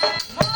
Woo!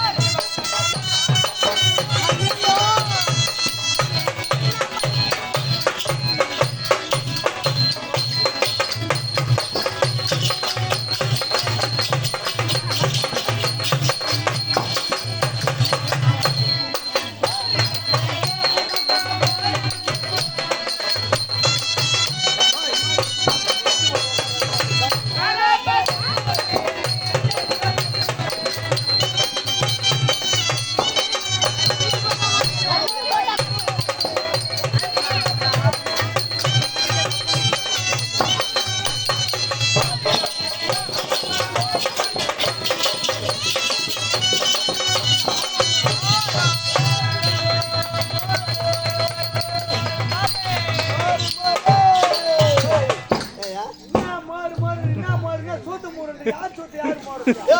என்ன சூத்து மூடுறது யார் சூத்து யார் மாறுது யோ,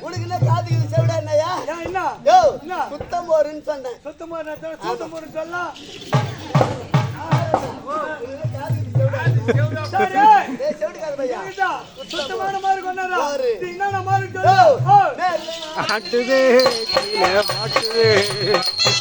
உனக்கு என்ன காதுக்கு செவிடா என்னய்யா? ஏன் என்ன? யோ? சுத்தம் போருன்னு சொன்னேன். சுத்து மாறு சூத்து மூடு சொல்லலாம் என்ன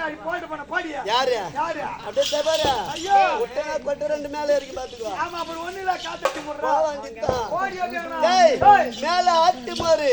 அடி போயிட்டு போன போடியா யாரு அப்படியே பாரு. ஐயோ. ஒட்டனா கொட்டை ரெண்டு மேல இருக்கு பாத்துக்கோ ஆமா அப்புறம் ஒண்ணு இல்ல முடுறா மேல ஆட்டு மாறு.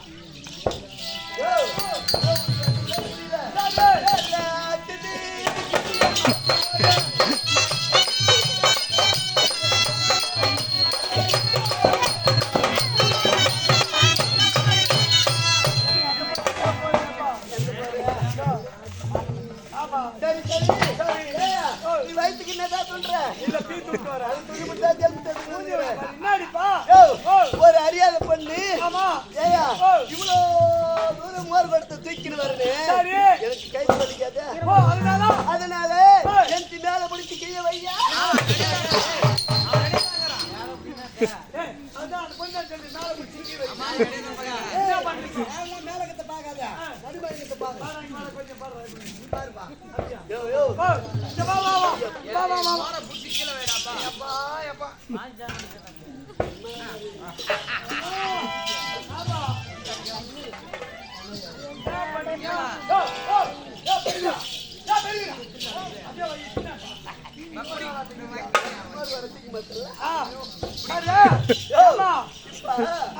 சரி, சரி. சரி. நீ வயித்துக்கு என்னதான் சொல்ற? இல்ல பீத்து விட்டு வர அது துணி தட்டு. என்னடிப்பா யோ, ஓ ஒரு அறியாத பொண்ணு ஆமா ஏய்யா, ஓ. இவ்வளோ தூரம் மோர் கொடுத்து தூக்கின்னு சரி. எனக்கு கை வலிக்காத ஓ அதனால அதனால ஏய். என் மேல பிடிச்சி கீழே வையா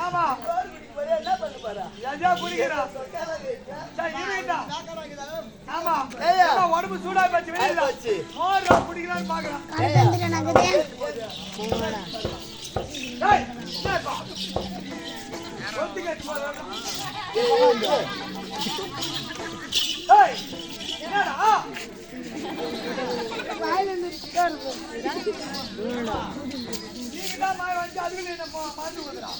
ஆமா, உடம்பு சூடா போச்சு, வெளியில. குடிக்கலாம்னு. ஏய்யா, ஏய், என்னப்பா? ஒத்தி மாய வந்து அதுக்கு என்ன நம்ம மாட்டு வந்துடா.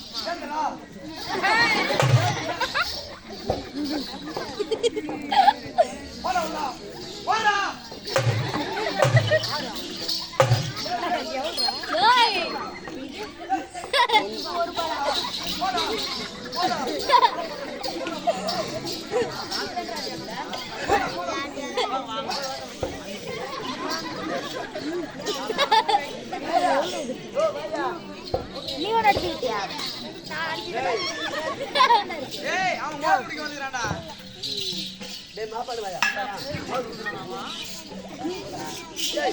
Hey!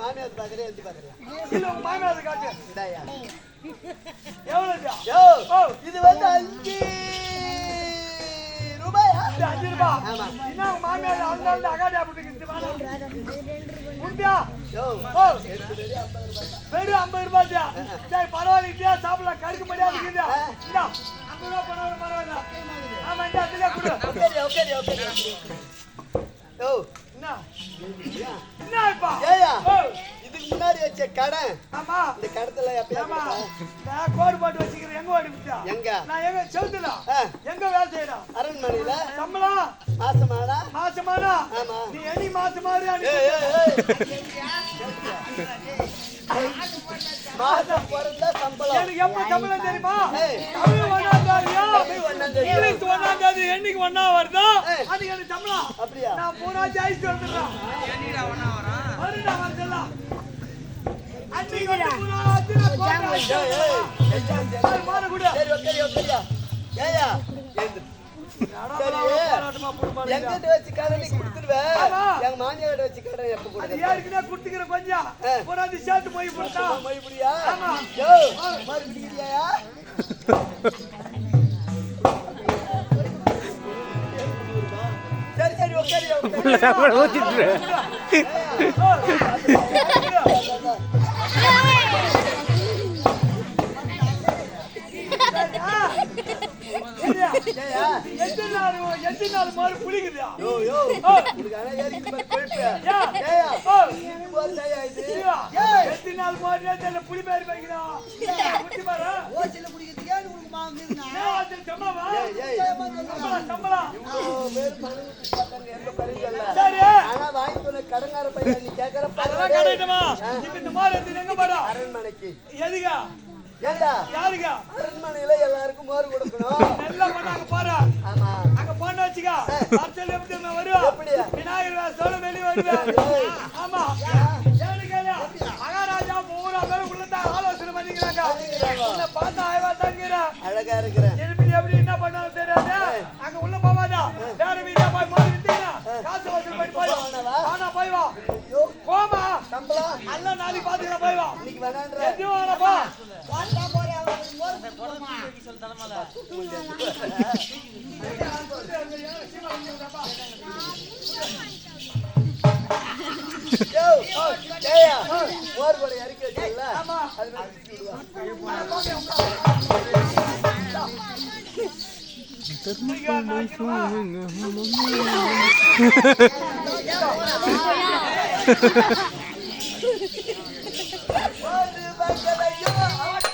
மாமியார் பாக்குறேன் எந்த பாக்குறியா இல்ல, உங்க மாமியார் காட்டு. இந்தாயா எவ்வளவுடா? யோ ஓ. இது வந்து அஞ்சு ரூபாயா இது அஞ்சு ரூபா. ஆமா. என்ன உங்க மாமியார் அந்த ஆளு அகாடி அப்படிக்கு இது வேணாம். உண்டியா? யோ ஓ, வெறும் ஐம்பது ரூபாய்யா? சரி, பரவாயில்ல, இதையா சாப்பிடலாம். கடுக்கு மடியா இருக்குதா? இந்தா, ஐம்பது ரூபா பணம் பரவாயில்ல. ஆமா, இந்தா, இதுலயே கொடு. வச்ச கடன் ஆமா. இந்த கடத்துல எப்பயா ஆமா. கொடுத்தா? நான் கோடு போட்டு வச்சுக்கிறேன். எங்க ஓடி விட்டா எங்க? நான் எங்க? செவுத்துல. எங்க வேலை செய்யறேன் அரண்மனையில? சம்பளம்? மாசமானா மாசமானா ஆமா. நீ எண்ணி மாசம் மாதிரி மாசம் பிறந்தா சம்பளம். எனக்கு எப்ப சம்பளம் தெரியுமா. தமிழ் ஒண்ணாம் தேதியா. இங்கிலீஷ் ஒண்ணாம் தேதி என்னைக்கு ஒண்ணா வருதோ ஏய். அது எனக்கு சம்பளம். அப்படியா? நான் பூரா ஜாயிச்சு வந்துடுறேன். வருடா வந்துடலாம் எங்கிட்ட வச்சு கடன் கொடுத்துருவேன். எங்க மாமியார்ட்ட வச்சு கடன் எப்ப கொடுக்க ஏற்கனவே கொடுத்துக்கிற கொஞ்சம் ஆ. பூராத்தி சேர்த்து போய் கொடுத்தா மறுபடியா ஆமா. யோ மாதிரி பிடிக்கிறியா சரி சரி உட்காரு உட்காரு ஊத்திட்டு எத்தனை நாள் எத்தனை நாள் மாதிரி புளிக்குதா யோ யோ ஏறிக்கு பாரு. ஏயா இது நாள் புளி பேர் வைக்கிறான் குட்டி பாரு. ஓசில குடிக்கிறதுக்கே உனக்கு மாங்குதுனா ஏன் அது சம்பளமா ஏய் ஏய். சம்பளம் சம்பளம். இவ்வளவு பேர் பணம் கொடுத்து பார்த்தாங்க, எந்த பரிசும் இல்ல. சரி. ஆனா வாங்கி போன கடங்கார பையன் நீ கேக்குற அதெல்லாம் பாரு. கிடைக்குமா இப்ப இந்த மாதிரி எங்க போறா அரண்மனைக்கு. எதுக்கா? ஏண்டா? யாருக்கா அரண்மனையில எல்லாருக்கும் மோர் கொடுக்கணும். நல்லா பண்ணாங்க பாரு. ஆமா. அங்க போன வச்சுக்க. அரசியல் எப்படி எப்படியா? விநாயகர் வேசத்தோட வெளியே வருவேன் ஆமா. ஏன்னு கேளு மகாராஜா பூரா பேரும் உள்ளதான் ஆலோசனை பண்ணிக்கிறாங்க. உன்னை பார்த்தா ஆய்வா தாங்கிறேன். அழகா இருக்கிறேன். எப்படி என்ன பண்ணாலும் தெரியாது. அங்க உள்ள சம்பளம் எல்லாம் நாளைக்கு பாத்துக்கலாம் போய் வா இன்னைக்கு வேணான்ற எதுவும் வேணாப்பா யோ, ஏய்யா, மோர் கூட இறக்கி வச்சல ஆமா. அது மேல